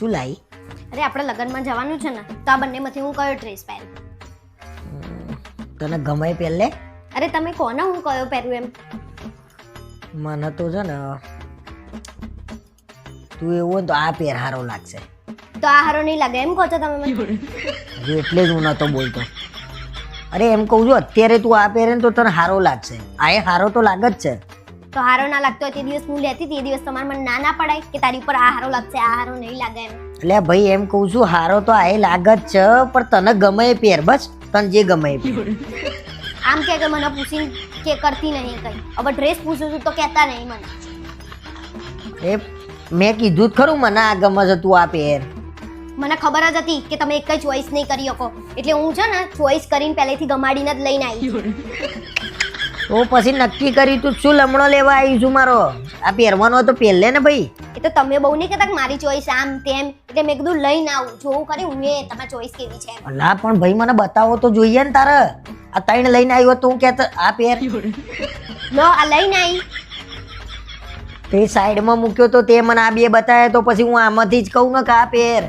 શું લાઈ? અરે આપણે લગ્નમાં જવાનું છે ને તો આ બંનેમાંથી હું કયો ડ્રેસ પહેરું? તને ગમે પહેલે અરે તમે કોને હું કયો પહેરું એમ? મને તો છે ને તું એવું હોય તો આ પહેર હારો લાગશે. તો આ હારો નહીં લાગે એમ કહો છો તમે મને? એટલે જ હું નતો બોલતો. અરે એમ કહું છું અત્યારે તું આ પહેરે ને તો તને હારો લાગશે. આ એ હારો તો લાગે જ છે. તો હારો ના લાગતો હોય તે દિવસ હું લેતી હતી એ દિવસ તમારે મને ના ના પડાય કે તારી ઉપર આ હારો લાગશે આ હારો નહીં લાગે એમ. એટલે ભાઈ એમ કહું છું હારો તો આ લાગે જ છે પણ તને ગમે એ પહેર બસ. તને જે ગમે એ પહેર આમ કે કે મને પૂછી કે કરતી નહીં કઈ. હવે ડ્રેસ પૂછું છું તો કહેતા નહીં મને. એ મેં કીધું જ ખરું મને આ ગમે છે તું આ પહેર મને ખબર જ હતી કે તમે એક જ ચોઈસ નહીં કરી શકો. એટલે હું છે ને ચોઈસ કરીને પહેલેથી ગમાડીને જ લઈને આવી. તો પછી નક્કી કરી તું શું લમણો લેવા આવી છું મારો? આ પહેરવાનો તો પહેરલે ને ભાઈ. એ તો તમે બહુ નહીં કહેતા મારી ચોઈસ આમ તેમ. એટલે મેં કીધું લઈને આવું. જોવું ખરી હું એ તમારી ચોઈસ કેવી છે. ના પણ ભાઈ મને બતાવો તો જોઈએ ને તારે. આ ત્રણ લઈને આવ્યો તો હું કહેતો આ પહેર. લો આ લઈને આવી તે સાઈડમાં મૂક્યો તો તે મને આ બે બતાવ્યા તો પછી હું આમાંથી જ કહું ને કે આ પહેર.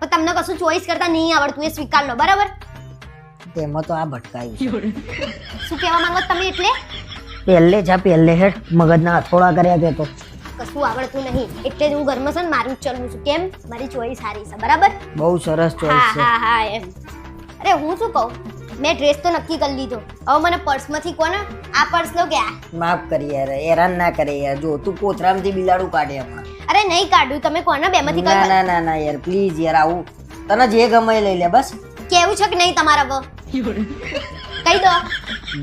પણ તમને કશું ચોઈસ કરતા નહીં આવડતું એ સ્વીકાર લો. બરાબર? તેમાં તો આ ભટકાયું શું કહેવા માંગો તમે એટલે? પહેલે જા પહેલે હેડ મગજના હથોડા કર્યા તે તો. કશું આવડતું નહીં. એટલે જ હું ઘરમાં છે ને મારું જ ચલું છું. કેમ? મારી ચોઈસ સારી છે બરાબર? બહુ સરસ ચોઈસ છે. હા હા એમ. અરે હું શું કહું? મેં ડ્રેસ તો નક્કી કરી લીધો. હવે મને પર્સમાંથી કોને આ પર્સ લો કે આ? માફ કરી યાર હેરાન ના કરે યાર. જો તું કોથરામથી બિલાડું કાઢે હમણાં. અરે નહીં કાઢ્યું તમે કોને બેમાંથી કઈ ના ના ના યાર પ્લીઝ યાર આવું. તને જે ગમે લઈ લે બસ. કેવું છે કે નહીં તમારા હવે કહી દો.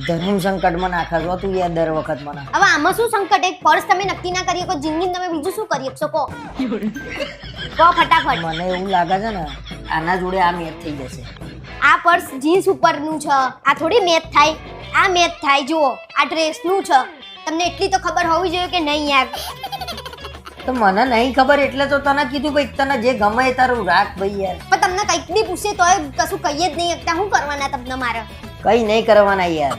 ધર્મ સંકટમાં નાખા છો. તું યાર દર વખત મને હવે આમાં શું સંકટ? એક પર્સ તમે નક્કી ના કરી શકો જિંદગી તમે બીજું શું કરી શકો કહો. ફટાફટ. મને એવું લાગે છે ને આના જોડે આ મેચ થઈ જશે. આ પર્સ જીન્સ ઉપરનું છે. આ થોડી મેચ થાય. આ મેચ થાય જુઓ. આ ડ્રેસનું છે. તમને એટલી તો ખબર હોવી જોઈએ કે નહીં યાર. તો મને નહીં ખબર એટલે તો તને કીધું ભાઈ તને જે ગમે એ તારું રાખ ભાઈ યાર. પણ તમને કંઈક બી પૂછે તો કશું કહીએ જ નહીં એકતા શું કરવાના તમને મારે? કંઈ નહીં કરવાના યાર.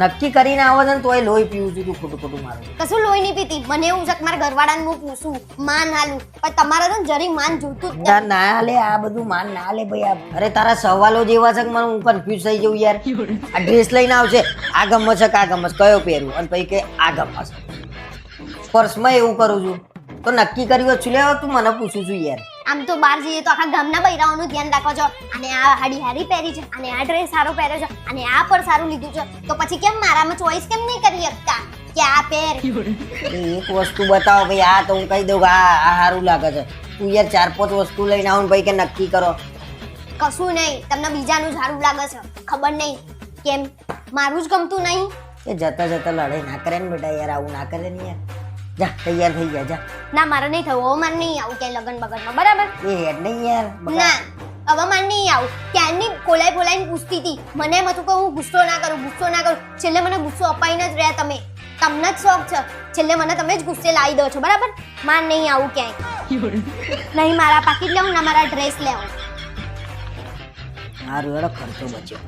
નક્કી કરીને આવો છે ને તોય લોહી પીવું છું તું ખોટું ખોટું મારું. કશું લોહી નહીં પીતી. મને એવું છે કે મારા ઘરવાળાને હું પૂછું માન હાલું. પણ તમારે તો જરી માન જોતું ના. ના લે આ બધું માન ના લે ભાઈ. આ અરે તારા સવાલો જેવા છે કે મને હું કન્ફ્યુઝ થઈ જઉં યાર. આ ડ્રેસ લઈને આવશે આ ગમે છે કે આ ગમે કયો પહેરું? અને પછી કે આ ગમે છે. પર્સમાં એવું કરું છું. તો નક્કી કર્યું છું લે તું મને પૂછું છું યાર. આમ તો બહાર જઈએ તો આખા ગામના બૈરાઓનું ધ્યાન રાખો છો. અને આ હાડી હારી પહેરી છે અને આ ડ્રેસ સારો પહેર્યો છે અને આ પર સારું લીધું છે. તો પછી કેમ મારામાં ચોઈસ કેમ નહીં કરી શકતા? કે આ પહેર એક વસ્તુ બતાવો ભાઈ આ તો હું કહી દઉં કે આ આ સારું લાગે છે. તું યાર ચાર પાંચ વસ્તુ લઈને આવું ભાઈ કે નક્કી કરો. કશું નહીં તમને બીજાનું સારું લાગે છે. ખબર નહીં કેમ? મારું જ ગમતું નહીં. એ જતા જતા લડાઈ ના કરે ને બેટા યાર આવું ના કરે ને યાર. જા તૈયાર થઈ જા જા. ના મારે નહીં થવું. હવે મારે નહીં આવું ક્યાંય લગ્ન બગનમાં બરાબર? એ હેડ નહીં યાર. ના હવે મારે નહીં આવું. ક્યારની કોલાઈ ખોલાઈને પૂછતી હતી? મને એમ હતું કે હું ગુસ્સો ના કરું ગુસ્સો ના કરું. છેલ્લે મને ગુસ્સો અપાઈને જ રહ્યા તમે. તમને જ શોખ છે. છેલ્લે મને તમે જ ગુસ્સે લાવી દો છો બરાબર? માર નહીં આવું ક્યાંય. નહીં મારા પાકીટ લેવું ના મારા ડ્રેસ લેવું સારું એડો ખર્ચો બચ્યો.